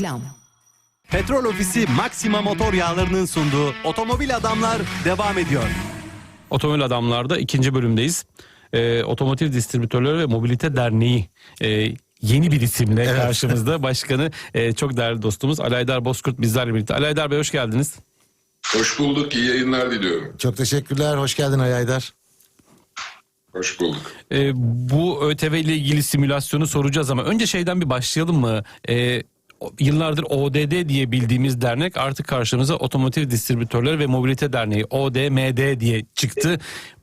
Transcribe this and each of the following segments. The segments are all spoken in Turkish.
Reklam Petrol Ofisi Maxima Motor Yağları'nın sunduğu Otomobil Adamlar devam ediyor. Otomobil Adamlar'da ikinci bölümdeyiz. Ee, Otomotiv Distribütörleri ve Mobilite Derneği e, yeni bir isimle karşımızda. Başkanı e, çok değerli dostumuz Alaydar Bozkurt bizlerle birlikte. Alaydar Bey hoş geldiniz. Hoş bulduk, iyi yayınlar diliyorum. Çok teşekkürler. Hoş geldin Ayaydar. Hoş bulduk. Ee, bu ÖTV ile ilgili simülasyonu soracağız ama önce şeyden bir başlayalım mı? Ee, o- yıllardır ODD diye bildiğimiz dernek artık karşımıza Otomotiv Distribütörleri ve Mobilite Derneği ODMD diye çıktı.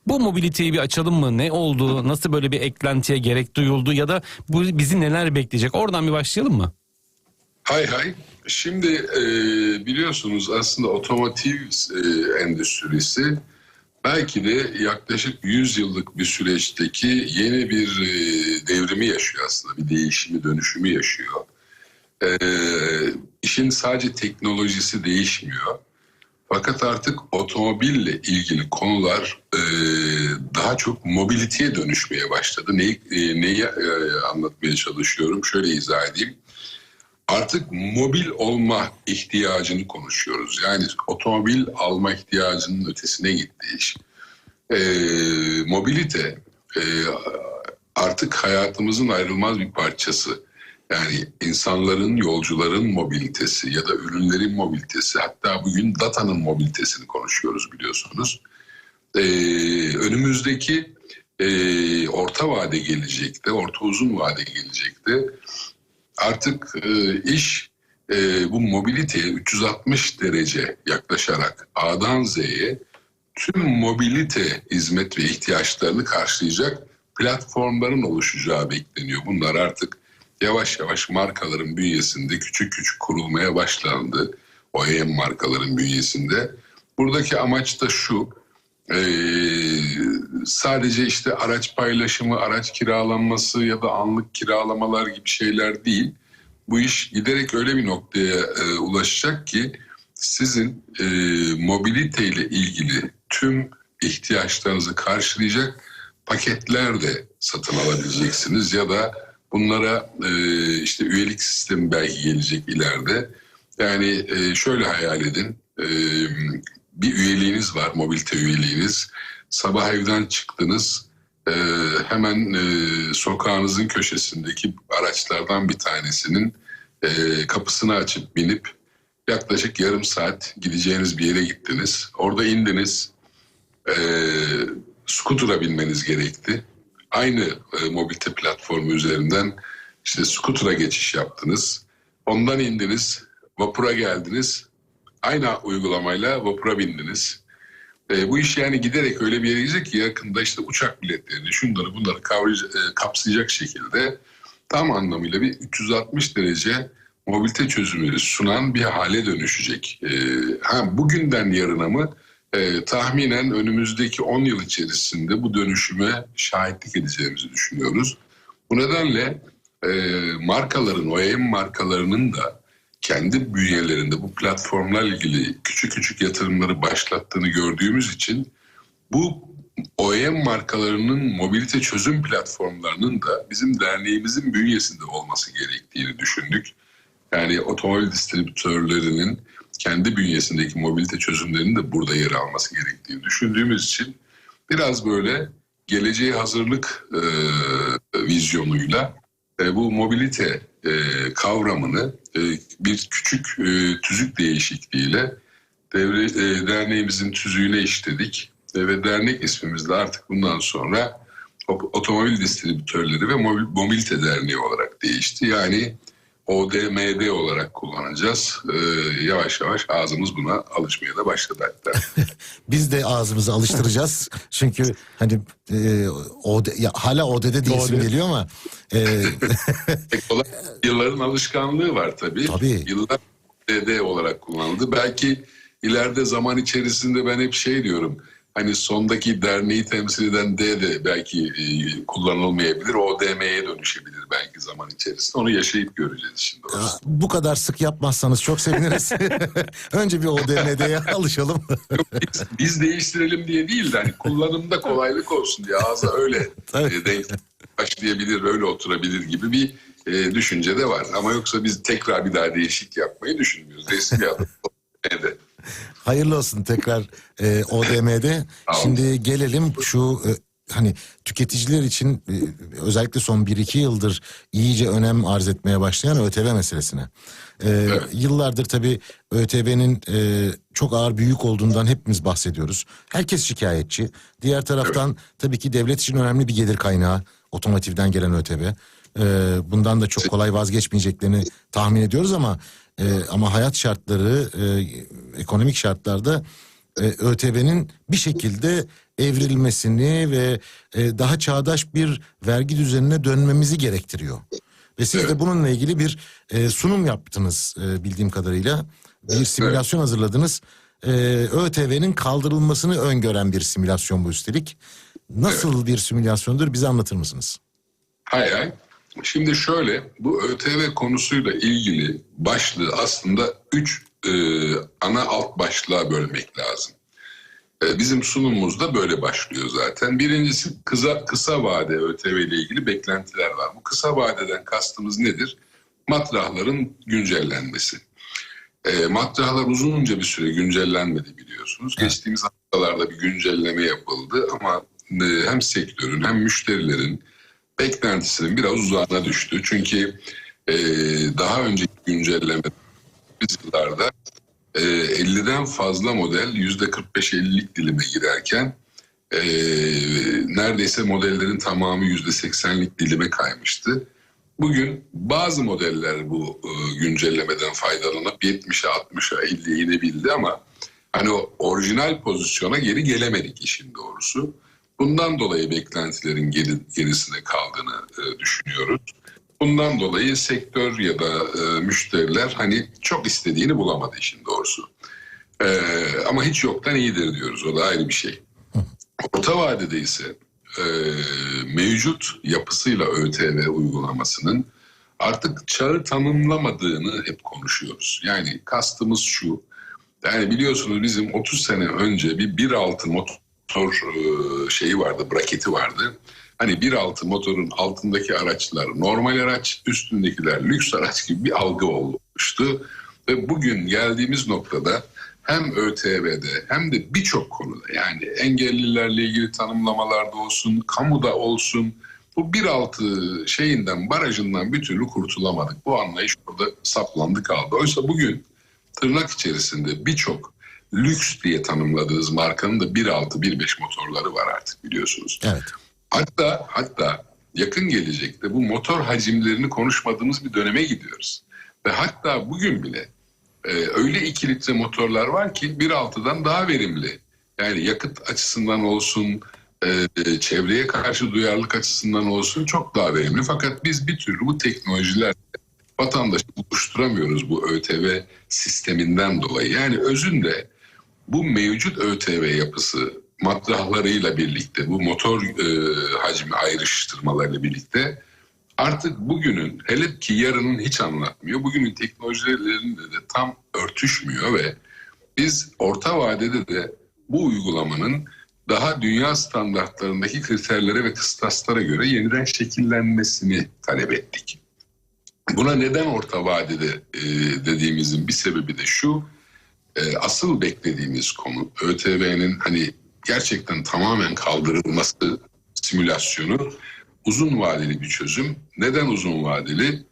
Bu mobiliteyi bir açalım mı? Ne oldu? Nasıl böyle bir eklentiye gerek duyuldu? Ya da bu bizi neler bekleyecek? Oradan bir başlayalım mı? Hay hay. Şimdi e, biliyorsunuz aslında otomotiv e, endüstrisi belki de yaklaşık 100 yıllık bir süreçteki yeni bir e, devrimi yaşıyor aslında. Bir değişimi, dönüşümü yaşıyor. E, işin sadece teknolojisi değişmiyor. Fakat artık otomobille ilgili konular e, daha çok mobiliteye dönüşmeye başladı. Neyi, e, neyi e, anlatmaya çalışıyorum? Şöyle izah edeyim. Artık mobil olma ihtiyacını konuşuyoruz. Yani otomobil alma ihtiyacının ötesine gitti iş. E, mobilite e, artık hayatımızın ayrılmaz bir parçası. Yani insanların, yolcuların mobilitesi ya da ürünlerin mobilitesi hatta bugün datanın mobilitesini konuşuyoruz biliyorsunuz. Ee, önümüzdeki e, orta vade gelecekte, orta uzun vade gelecekte artık e, iş e, bu mobiliteye 360 derece yaklaşarak A'dan Z'ye tüm mobilite hizmet ve ihtiyaçlarını karşılayacak platformların oluşacağı bekleniyor. Bunlar artık yavaş yavaş markaların bünyesinde küçük küçük kurulmaya başlandı. OEM markaların bünyesinde. Buradaki amaç da şu. e, sadece işte araç paylaşımı, araç kiralanması ya da anlık kiralamalar gibi şeyler değil. Bu iş giderek öyle bir noktaya e, ulaşacak ki sizin e, mobiliteyle ilgili tüm ihtiyaçlarınızı karşılayacak paketler de satın alabileceksiniz ya da bunlara e, işte üyelik sistemi belki gelecek ileride. Yani e, şöyle hayal edin e, bir üyeliğiniz var mobilite üyeliğiniz sabah evden çıktınız e, hemen e, sokağınızın köşesindeki araçlardan bir tanesinin e, kapısını açıp binip yaklaşık yarım saat gideceğiniz bir yere gittiniz. Orada indiniz. E, skutura binmeniz gerekti. Aynı e, mobilite platformu üzerinden işte skutura geçiş yaptınız. Ondan indiniz. Vapura geldiniz. Aynı uygulamayla vapura bindiniz. E, bu iş yani giderek öyle bir yere gidecek ki yakında işte uçak biletlerini, şunları bunları kavrayacak, e, kapsayacak şekilde tam anlamıyla bir 360 derece mobilite çözümleri sunan bir hale dönüşecek. E, ha bugünden yarına mı? E, tahminen önümüzdeki 10 yıl içerisinde bu dönüşüme şahitlik edeceğimizi düşünüyoruz. Bu nedenle e, markaların, OEM markalarının da kendi bünyelerinde bu platformlarla ilgili küçük küçük yatırımları başlattığını gördüğümüz için bu OEM markalarının mobilite çözüm platformlarının da bizim derneğimizin bünyesinde olması gerektiğini düşündük. Yani otomobil distribütörlerinin kendi bünyesindeki mobilite çözümlerinin de burada yer alması gerektiğini düşündüğümüz için biraz böyle geleceğe hazırlık e, vizyonuyla e, bu mobilite e, kavramını e, bir küçük e, tüzük değişikliğiyle devre, e, derneğimizin tüzüğüne işledik E, ve dernek ismimiz de artık bundan sonra Otomobil Distribütörleri ve Mobil- Mobilite Derneği olarak değişti. Yani ODMD olarak kullanacağız. E, yavaş yavaş ağzımız buna alışmaya da başladı hatta. Biz de ağzımızı alıştıracağız. Çünkü hani e, OD, ya, hala ODD diye isim geliyor ama e. Yılların alışkanlığı var tabii. Tabii. Yıllar DD olarak kullanıldı. Belki ileride zaman içerisinde ben hep şey diyorum. Hani sondaki derneği temsil eden D de belki e, kullanılmayabilir. O DM'ye dönüşebilir belki zaman içerisinde. Onu yaşayıp göreceğiz şimdi. orası. bu kadar sık yapmazsanız çok seviniriz. Önce bir ODMD'ye alışalım. Yok, biz, biz değiştirelim diye değil de hani kullanımda kolaylık olsun diye ağza öyle e, denk başlayabilir, öyle oturabilir gibi bir e, düşünce de var. Ama yoksa biz tekrar bir daha değişik yapmayı düşünmüyoruz. Resmi adım. Hayırlı olsun tekrar e, ODM'de. Şimdi gelelim şu e, hani tüketiciler için e, özellikle son 1-2 yıldır iyice önem arz etmeye başlayan ÖTV meselesine. E, Yıllardır tabii ÖTV'nin e, çok ağır büyük olduğundan hepimiz bahsediyoruz. Herkes şikayetçi. Diğer taraftan tabii ki devlet için önemli bir gelir kaynağı otomotivden gelen ÖTV. E, bundan da çok kolay vazgeçmeyeceklerini tahmin ediyoruz ama e, ama hayat şartları, e, ekonomik şartlarda e, ÖTV'nin bir şekilde evrilmesini ve e, daha çağdaş bir vergi düzenine dönmemizi gerektiriyor. Ve siz de bununla ilgili bir e, sunum yaptınız e, bildiğim kadarıyla. Bir simülasyon hazırladınız. E, ÖTV'nin kaldırılmasını öngören bir simülasyon bu üstelik. Nasıl bir simülasyondur bize anlatır mısınız? Hay hay. Şimdi şöyle bu ÖTV konusuyla ilgili başlığı aslında üç e, ana alt başlığa bölmek lazım. E, bizim sunumumuzda böyle başlıyor zaten. Birincisi kısa, kısa vade ÖTV ile ilgili beklentiler var. Bu kısa vadeden kastımız nedir? Matrahların güncellenmesi. E, matrahlar uzunca bir süre güncellenmedi biliyorsunuz. Geçtiğimiz haftalarda bir güncelleme yapıldı ama e, hem sektörün hem müşterilerin beklentisinin biraz uzağına düştü. Çünkü e, daha önceki güncelleme yıllarda e, 50'den fazla model %45-50'lik dilime girerken e, neredeyse modellerin tamamı %80'lik dilime kaymıştı. Bugün bazı modeller bu e, güncellemeden faydalanıp 70'e 60'a 50'ye inebildi ama hani o orijinal pozisyona geri gelemedik işin doğrusu. Bundan dolayı beklentilerin geri, gerisinde kaldığını e, düşünüyoruz. Bundan dolayı sektör ya da e, müşteriler hani çok istediğini bulamadı işin doğrusu. E, ama hiç yoktan iyidir diyoruz. O da ayrı bir şey. Orta vadede ise mevcut yapısıyla ÖTV uygulamasının artık çağı tanımlamadığını hep konuşuyoruz. Yani kastımız şu. Yani biliyorsunuz bizim 30 sene önce bir 1.6 motor e, şeyi vardı, braketi vardı. Hani 1.6 motorun altındaki araçlar normal araç, üstündekiler lüks araç gibi bir algı olmuştu. Ve bugün geldiğimiz noktada hem ÖTV'de hem de birçok konuda yani engellilerle ilgili tanımlamalarda olsun, kamuda olsun bu 1.6 şeyinden, barajından bir türlü kurtulamadık. Bu anlayış orada saplandı kaldı. Oysa bugün tırnak içerisinde birçok lüks diye tanımladığınız markanın da 1.6, 1.5 motorları var artık biliyorsunuz. Evet. Hatta hatta yakın gelecekte bu motor hacimlerini konuşmadığımız bir döneme gidiyoruz. Ve hatta bugün bile e, öyle 2 litre motorlar var ki 1.6'dan daha verimli. Yani yakıt açısından olsun, e, çevreye karşı duyarlılık açısından olsun çok daha verimli. Fakat biz bir türlü bu teknolojiler vatandaşı buluşturamıyoruz bu ÖTV sisteminden dolayı. Yani özünde bu mevcut ÖTV yapısı matrahlarıyla birlikte bu motor e, hacmi ayrıştırmalarıyla birlikte artık bugünün hele ki yarının hiç anlatmıyor. Bugünün teknolojilerinde de tam örtüşmüyor ve biz orta vadede de bu uygulamanın daha dünya standartlarındaki kriterlere ve kıstaslara göre yeniden şekillenmesini talep ettik. Buna neden orta vadede e, dediğimizin bir sebebi de şu. E, asıl beklediğimiz konu ÖTV'nin hani gerçekten tamamen kaldırılması simülasyonu uzun vadeli bir çözüm. Neden uzun vadeli?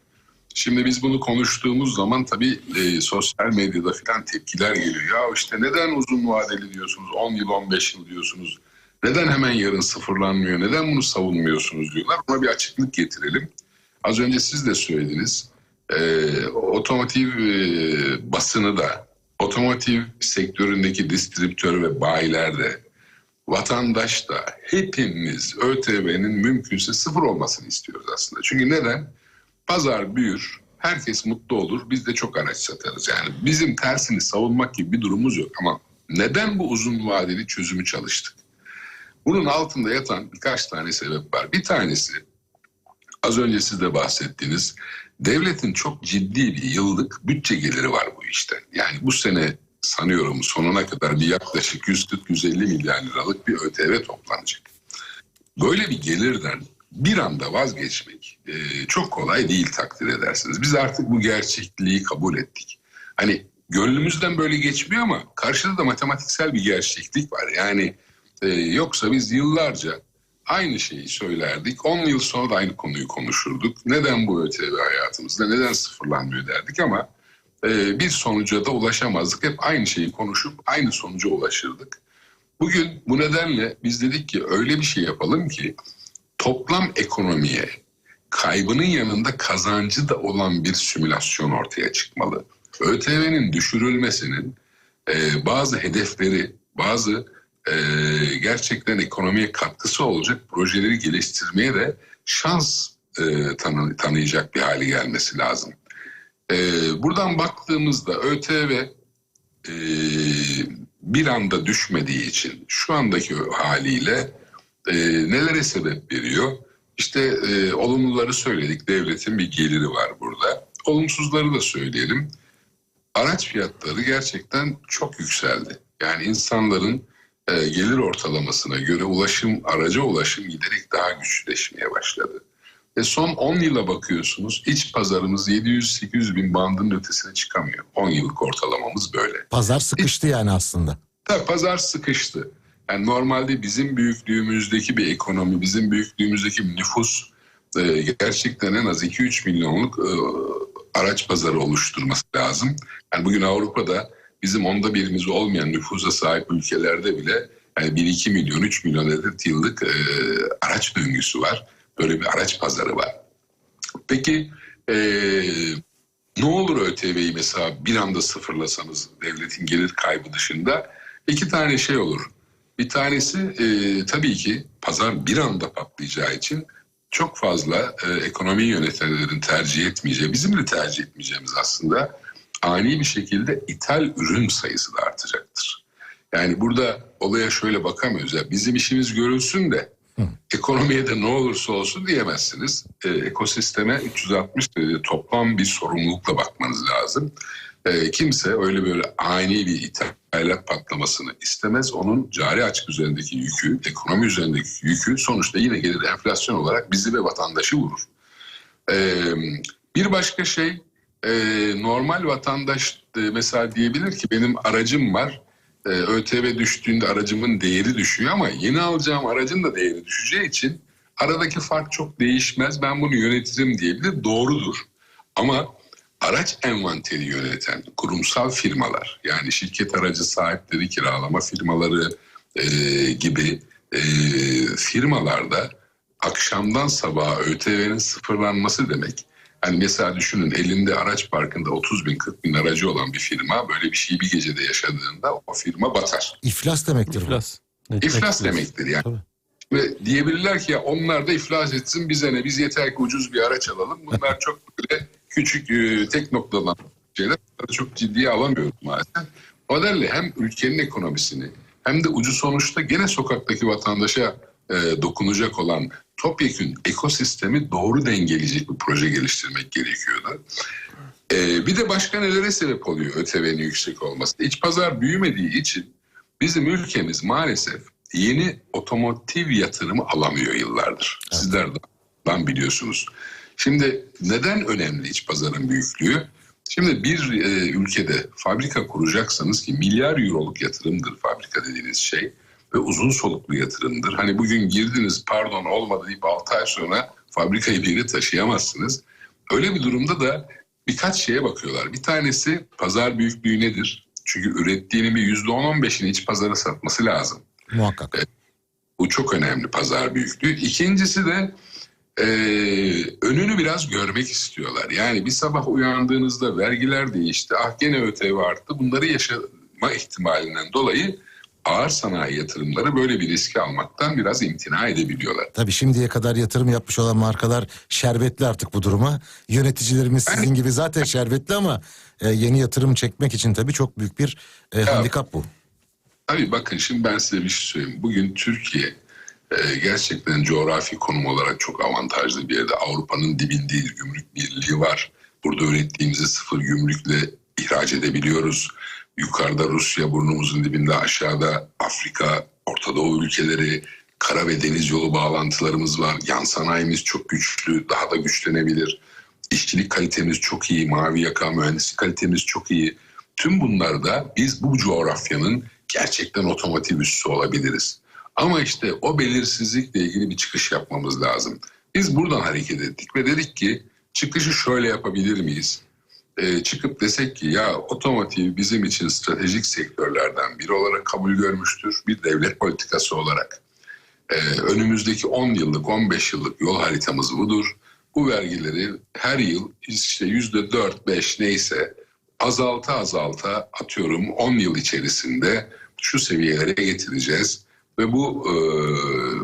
Şimdi biz bunu konuştuğumuz zaman tabii e, sosyal medyada falan tepkiler geliyor. Ya işte neden uzun vadeli diyorsunuz, 10 yıl 15 yıl diyorsunuz. Neden hemen yarın sıfırlanmıyor, neden bunu savunmuyorsunuz diyorlar. Buna bir açıklık getirelim. Az önce siz de söylediniz. E, otomotiv e, basını da, otomotiv sektöründeki distribütör ve bayiler de, vatandaş da hepimiz ÖTV'nin mümkünse sıfır olmasını istiyoruz aslında. Çünkü neden? Pazar büyür, herkes mutlu olur, biz de çok araç satarız. Yani bizim tersini savunmak gibi bir durumumuz yok. Ama neden bu uzun vadeli çözümü çalıştık? Bunun altında yatan birkaç tane sebep var. Bir tanesi az önce siz de bahsettiğiniz devletin çok ciddi bir yıllık bütçe geliri var bu işten. Yani bu sene sanıyorum sonuna kadar bir yaklaşık 140-150 milyar liralık bir ÖTV toplanacak. Böyle bir gelirden bir anda vazgeçmek e, çok kolay değil takdir edersiniz. Biz artık bu gerçekliği kabul ettik. Hani gönlümüzden böyle geçmiyor ama karşıda da matematiksel bir gerçeklik var. Yani e, yoksa biz yıllarca aynı şeyi söylerdik. 10 yıl sonra da aynı konuyu konuşurduk. Neden bu ÖTV hayatımızda, neden sıfırlanmıyor derdik ama e, bir sonuca da ulaşamazdık. Hep aynı şeyi konuşup aynı sonuca ulaşırdık. Bugün bu nedenle biz dedik ki öyle bir şey yapalım ki toplam ekonomiye kaybının yanında kazancı da olan bir simülasyon ortaya çıkmalı. ÖTV'nin düşürülmesinin e, bazı hedefleri, bazı e, gerçekten ekonomiye katkısı olacak projeleri geliştirmeye de şans e, tanı, tanıyacak bir hale gelmesi lazım. E, buradan baktığımızda ÖTV e, bir anda düşmediği için şu andaki haliyle e, nelere sebep veriyor? İşte e, olumluları söyledik. Devletin bir geliri var burada. Olumsuzları da söyleyelim. Araç fiyatları gerçekten çok yükseldi. Yani insanların e, gelir ortalamasına göre ulaşım, araca ulaşım giderek daha güçleşmeye başladı. Ve son 10 yıla bakıyorsunuz iç pazarımız 700-800 bin bandının ötesine çıkamıyor. 10 yıllık ortalamamız böyle. Pazar sıkıştı yani aslında. Tabii pazar sıkıştı. Yani normalde bizim büyüklüğümüzdeki bir ekonomi, bizim büyüklüğümüzdeki bir nüfus e, gerçekten en az 2-3 milyonluk e, araç pazarı oluşturması lazım. Yani bugün Avrupa'da bizim onda birimiz olmayan nüfusa sahip ülkelerde bile yani 1-2 milyon, 3 milyon adet yıllık e, araç döngüsü var. Böyle bir araç pazarı var. Peki e, ne olur ÖTV'yi mesela bir anda sıfırlasanız devletin gelir kaybı dışında iki tane şey olur. Bir tanesi e, tabii ki pazar bir anda patlayacağı için çok fazla e, ekonomiyi yönetenlerin tercih etmeyeceği, bizim de tercih etmeyeceğimiz aslında ani bir şekilde ithal ürün sayısı da artacaktır. Yani burada olaya şöyle bakamıyoruz. Ya, bizim işimiz görülsün de ekonomiye de ne olursa olsun diyemezsiniz. E, ekosisteme 360 derece toplam bir sorumlulukla bakmanız lazım. E, kimse öyle böyle ani bir ithalat patlamasını istemez. Onun cari açık üzerindeki yükü, ekonomi üzerindeki yükü sonuçta yine gelir enflasyon olarak bizi ve vatandaşı vurur. E, bir başka şey e, normal vatandaş e, mesela diyebilir ki benim aracım var. E, ÖTV düştüğünde aracımın değeri düşüyor ama yeni alacağım aracın da değeri düşeceği için aradaki fark çok değişmez. Ben bunu yönetirim diyebilir. Doğrudur. Ama araç envanteri yöneten kurumsal firmalar yani şirket aracı sahipleri, kiralama firmaları e, gibi e, firmalarda akşamdan sabaha ÖTV'nin sıfırlanması demek. Hani mesela düşünün elinde araç parkında 30 bin 40 bin aracı olan bir firma böyle bir şeyi bir gecede yaşadığında o firma batar. İflas demektir bu. İflas. İflas demektir yani. Tabii. Ve diyebilirler ki ya onlar da iflas etsin bize ne biz yeter ki ucuz bir araç alalım. Bunlar çok böyle küçük e, tek noktadan şeyler çok ciddiye alamıyoruz maalesef. O nedenle hem ülkenin ekonomisini hem de ucu sonuçta gene sokaktaki vatandaşa e, dokunacak olan topyekün ekosistemi doğru dengeleyecek bir proje geliştirmek gerekiyordu. E, bir de başka nelere sebep oluyor ÖTV'nin yüksek olması? İç pazar büyümediği için bizim ülkemiz maalesef yeni otomotiv yatırımı alamıyor yıllardır. Sizler de ben biliyorsunuz. Şimdi neden önemli iç pazarın büyüklüğü? Şimdi bir e, ülkede fabrika kuracaksanız ki milyar euroluk yatırımdır fabrika dediğiniz şey ve uzun soluklu yatırımdır. Hani bugün girdiniz pardon olmadı deyip 6 ay sonra fabrikayı bir yere taşıyamazsınız. Öyle bir durumda da birkaç şeye bakıyorlar. Bir tanesi pazar büyüklüğü nedir? Çünkü ürettiğinin bir %10-15'ini iç pazara satması lazım. Muhakkak. Bu çok önemli pazar büyüklüğü. İkincisi de e, önünü biraz görmek istiyorlar. Yani bir sabah uyandığınızda vergiler değişti, ah gene ÖTV arttı. Bunları yaşama ihtimalinden dolayı ağır sanayi yatırımları böyle bir riski almaktan biraz imtina edebiliyorlar. Tabii şimdiye kadar yatırım yapmış olan markalar şerbetli artık bu duruma. Yöneticilerimiz sizin gibi zaten şerbetli ama e, yeni yatırım çekmek için tabii çok büyük bir e, handikap bu. Tabii bakın şimdi ben size bir şey söyleyeyim. Bugün Türkiye e, gerçekten coğrafi konum olarak çok avantajlı bir yerde. Avrupa'nın dibindeyiz. Gümrük birliği var. Burada ürettiğimizi sıfır gümrükle ihraç edebiliyoruz. Yukarıda Rusya burnumuzun dibinde aşağıda Afrika, Orta Doğu ülkeleri, Kara ve deniz yolu bağlantılarımız var. Yan sanayimiz çok güçlü, daha da güçlenebilir. İşçilik kalitemiz çok iyi, mavi yaka mühendislik kalitemiz çok iyi. Tüm bunlarda biz bu coğrafyanın gerçekten otomotiv üssü olabiliriz. Ama işte o belirsizlikle ilgili bir çıkış yapmamız lazım. Biz buradan hareket ettik ve dedik ki çıkışı şöyle yapabilir miyiz? Ee, çıkıp desek ki ya otomotiv bizim için stratejik sektörlerden biri olarak kabul görmüştür. Bir devlet politikası olarak. Ee, önümüzdeki 10 yıllık 15 yıllık yol haritamız budur. Bu vergileri her yıl işte yüzde 4 5 neyse azalta azalta atıyorum 10 yıl içerisinde şu seviyelere getireceğiz ve bu e,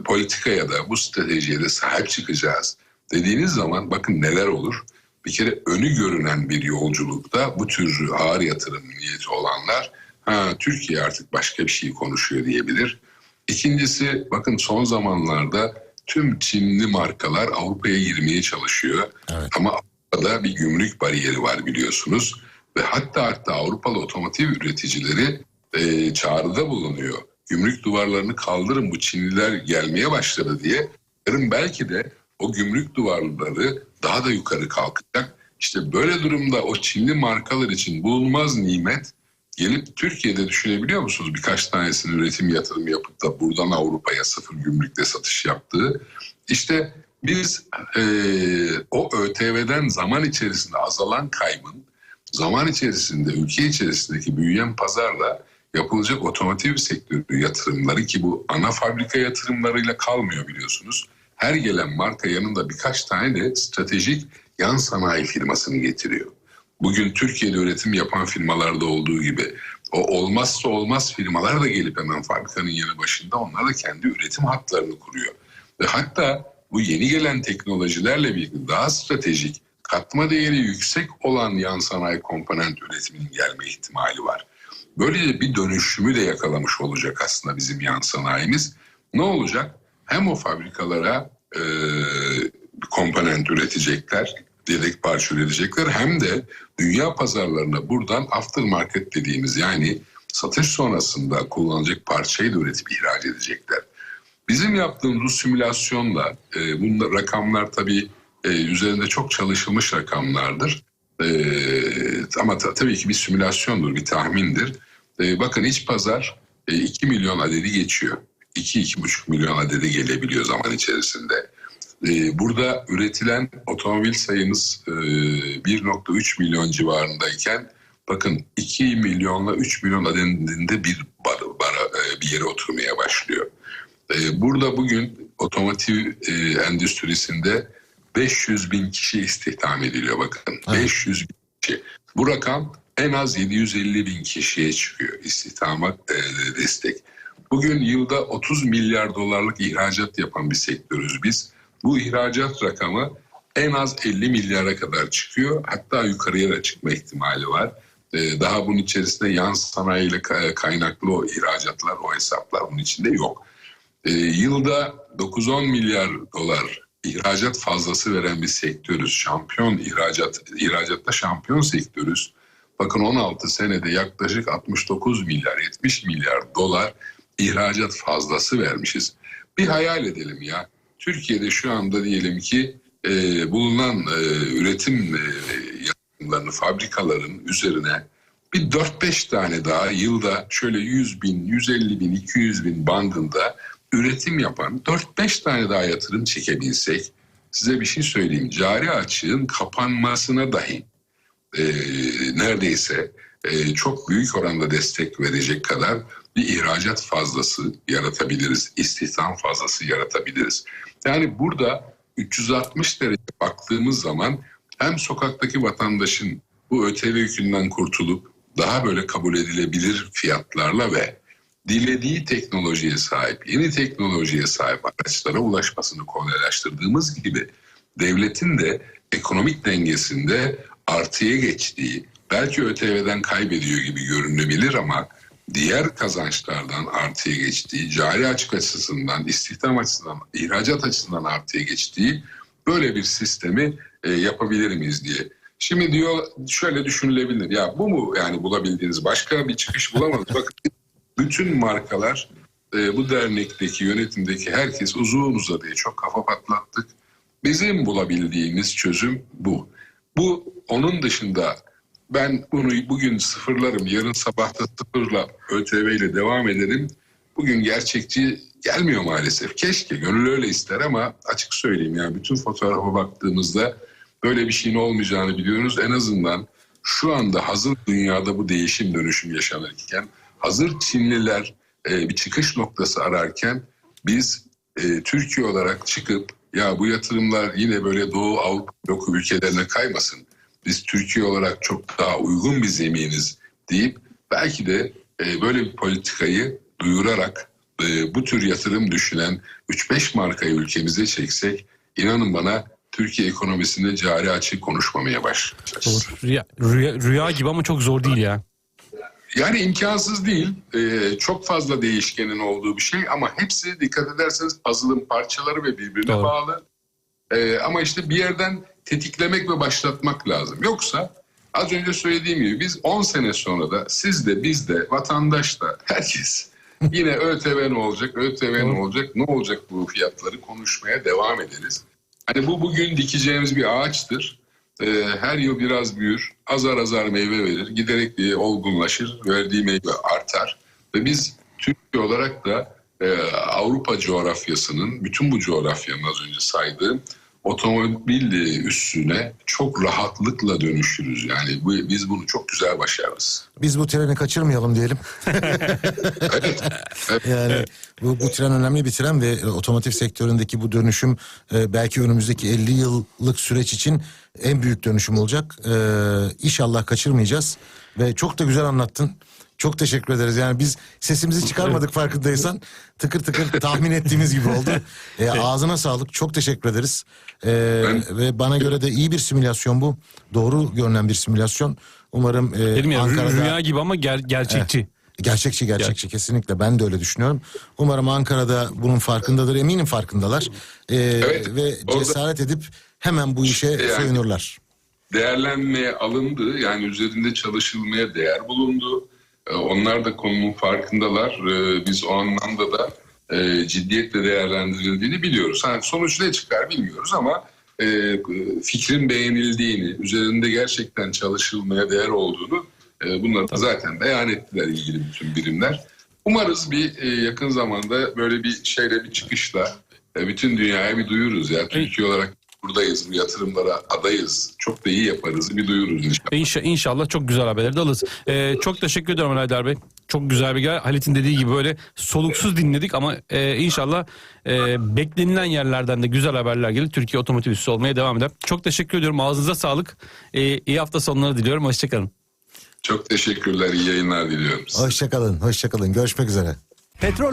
politikaya da bu stratejiye de sahip çıkacağız dediğiniz zaman bakın neler olur. Bir kere önü görünen bir yolculukta bu tür ağır yatırım niyeti olanlar ha Türkiye artık başka bir şey konuşuyor diyebilir. İkincisi bakın son zamanlarda tüm Çinli markalar Avrupa'ya girmeye çalışıyor. Evet. Ama Avrupa'da bir gümrük bariyeri var biliyorsunuz. Ve hatta hatta Avrupalı otomotiv üreticileri e, çağrıda bulunuyor. Gümrük duvarlarını kaldırın bu Çinliler gelmeye başladı diye. Yarın belki de o gümrük duvarları daha da yukarı kalkacak. İşte böyle durumda o Çinli markalar için bulunmaz nimet gelip Türkiye'de düşünebiliyor musunuz? Birkaç tanesinin üretim yatırım yapıp da buradan Avrupa'ya sıfır gümrükle satış yaptığı. İşte biz e, o ÖTV'den zaman içerisinde azalan kaybın zaman içerisinde ülke içerisindeki büyüyen pazarla yapılacak otomotiv sektörü yatırımları ki bu ana fabrika yatırımlarıyla kalmıyor biliyorsunuz. Her gelen marka yanında birkaç tane de stratejik yan sanayi firmasını getiriyor. Bugün Türkiye'de üretim yapan firmalarda olduğu gibi o olmazsa olmaz firmalar da gelip hemen fabrikanın yanı başında onlar da kendi üretim hatlarını kuruyor. Ve hatta bu yeni gelen teknolojilerle birlikte daha stratejik, katma değeri yüksek olan yan sanayi komponent üretiminin gelme ihtimali var. Böylece bir dönüşümü de yakalamış olacak aslında bizim yan sanayimiz. Ne olacak? Hem o fabrikalara e, komponent üretecekler, yedek parça üretecekler hem de dünya pazarlarına buradan aftermarket dediğimiz yani satış sonrasında kullanılacak parçayı da üretip ihraç edecekler. Bizim yaptığımız simülasyonla e, bunlar rakamlar tabii e, üzerinde çok çalışılmış rakamlardır. E, ama ta- tabii ki bir simülasyondur, bir tahmindir. E, bakın iç pazar e, 2 milyon adedi geçiyor. 2-2,5 milyon adedi gelebiliyor zaman içerisinde. E, burada üretilen otomobil sayımız e, 1.3 milyon civarındayken bakın 2 milyonla 3 milyon adedinde bir bar, bara- e, bir yere oturmaya başlıyor. E, Burada bugün otomotiv e, endüstrisinde 500 bin kişi istihdam ediliyor bakın. 500 bin kişi. Bu rakam en az 750 bin kişiye çıkıyor istihdama e, destek. Bugün yılda 30 milyar dolarlık ihracat yapan bir sektörüz biz. Bu ihracat rakamı en az 50 milyara kadar çıkıyor. Hatta yukarıya da çıkma ihtimali var. Ee, Daha bunun içerisinde yan sanayiyle ka- kaynaklı o ihracatlar, o hesaplar bunun içinde yok. Ee, Yılda 9-10 milyar dolar ihracat fazlası veren bir sektörüz. Şampiyon ihracat, ihracatta şampiyon sektörüz. Bakın 16 senede yaklaşık 69 milyar, 70 milyar dolar ihracat fazlası vermişiz. Bir hayal edelim ya. Türkiye'de şu anda diyelim ki e, bulunan e, üretim e, yatırımlarını fabrikaların üzerine bir 4-5 tane daha yılda şöyle 100 bin, 150 bin, 200 bin bandında üretim yapan 4-5 tane daha yatırım çekebilsek size bir şey söyleyeyim. Cari açığın kapanmasına dahi e, neredeyse e, çok büyük oranda destek verecek kadar bir ihracat fazlası yaratabiliriz, istihdam fazlası yaratabiliriz. Yani burada 360 derece baktığımız zaman hem sokaktaki vatandaşın bu ÖTV yükünden kurtulup daha böyle kabul edilebilir fiyatlarla ve dilediği teknolojiye sahip, yeni teknolojiye sahip araçlara ulaşmasını kolaylaştırdığımız gibi devletin de ekonomik dengesinde artıya geçtiği, belki ÖTV'den kaybediyor gibi görünebilir ama diğer kazançlardan artıya geçtiği, cari açık açısından, istihdam açısından, ihracat açısından artıya geçtiği böyle bir sistemi e, yapabilir miyiz diye. Şimdi diyor şöyle düşünülebilir. Ya bu mu yani bulabildiğiniz başka bir çıkış bulamadınız. Bakın bütün markalar e, bu dernekteki yönetimdeki herkes uzun uzadıya çok kafa patlattık. Bizim bulabildiğimiz çözüm bu. Bu onun dışında ben bunu bugün sıfırlarım, yarın sabah da sıfırla ÖTV ile devam ederim. Bugün gerçekçi gelmiyor maalesef. Keşke gönül öyle ister ama açık söyleyeyim ya bütün fotoğrafa baktığımızda böyle bir şeyin olmayacağını biliyoruz. En azından şu anda hazır dünyada bu değişim dönüşüm yaşanırken hazır Çinliler e, bir çıkış noktası ararken biz e, Türkiye olarak çıkıp ya bu yatırımlar yine böyle Doğu Avrupa bloku ülkelerine kaymasın. Biz Türkiye olarak çok daha uygun bir zeminiz deyip belki de e, böyle bir politikayı duyurarak e, bu tür yatırım düşünen 3-5 markayı ülkemize çeksek inanın bana Türkiye ekonomisinde cari açığı konuşmamaya başlayacağız. Rüya, rüya, rüya gibi ama çok zor değil ya. Yani imkansız değil. Ee, çok fazla değişkenin olduğu bir şey ama hepsi dikkat ederseniz puzzle'ın parçaları ve birbirine Doğru. bağlı. Ee, ama işte bir yerden tetiklemek ve başlatmak lazım. Yoksa az önce söylediğim gibi biz 10 sene sonra da siz de biz de vatandaş da herkes yine ÖTV ne olacak, ÖTV ne olacak, ne olacak bu fiyatları konuşmaya devam ederiz. Hani bu bugün dikeceğimiz bir ağaçtır. Ee, her yıl biraz büyür, azar azar meyve verir, giderek diye olgunlaşır, verdiği meyve artar. Ve biz Türkiye olarak da e, Avrupa coğrafyasının, bütün bu coğrafyanın az önce saydığım otomobil üstüne çok rahatlıkla dönüşürüz. Yani bu, biz bunu çok güzel başarırız. Biz bu treni kaçırmayalım diyelim. Evet, evet. Yani bu, bu tren önemli bir tren ve otomotiv sektöründeki bu dönüşüm e, belki önümüzdeki 50 yıllık süreç için en büyük dönüşüm olacak. E, inşallah kaçırmayacağız ve çok da güzel anlattın. Çok teşekkür ederiz. Yani biz sesimizi çıkarmadık farkındaysan. Tıkır tıkır tahmin ettiğimiz gibi oldu. E, ağzına sağlık. Çok teşekkür ederiz. E, Ve bana göre de iyi bir simülasyon bu. Doğru görünen bir simülasyon. Umarım e, Dedim ya Ankara'da... rüya gibi ama ger- gerçekçi. Gerçekçi gerçekçi kesinlikle ben de öyle düşünüyorum. Umarım Ankara'da bunun farkındadır eminim farkındalar Ee, ve orada- cesaret edip hemen bu işe Yani- soyunurlar. değerlenmeye alındı. Yani üzerinde çalışılmaya değer bulundu. Ee, Onlar da konunun farkındalar. Ee, Biz o anlamda da e, ciddiyetle değerlendirildiğini biliyoruz. Ha, sonuç ne çıkar bilmiyoruz ama e, fikrin beğenildiğini, üzerinde gerçekten çalışılmaya değer olduğunu e, bunları da zaten beyan ettiler ilgili bütün birimler. Umarız bir e, yakın zamanda böyle bir şeyle bir çıkışla e, bütün dünyaya bir duyururuz ya. Türkiye olarak buradayız, bu yatırımlara adayız. Çok da iyi yaparız, bir duyururuz inşallah. İnşa, inşallah çok güzel haberleri de alırız. Ee, çok teşekkür ediyorum Haydar Bey. Çok güzel bir gel. Halit'in dediği gibi böyle soluksuz dinledik ama e, inşallah e, beklenilen yerlerden de güzel haberler gelir. Türkiye otomotiv üssü olmaya devam eder. Çok teşekkür ediyorum. Ağzınıza sağlık. E, iyi hafta sonları diliyorum. Hoşçakalın. Çok teşekkürler, iyi yayınlar diliyorum. Hoşçakalın hoşçakalın görüşmek üzere. Petrol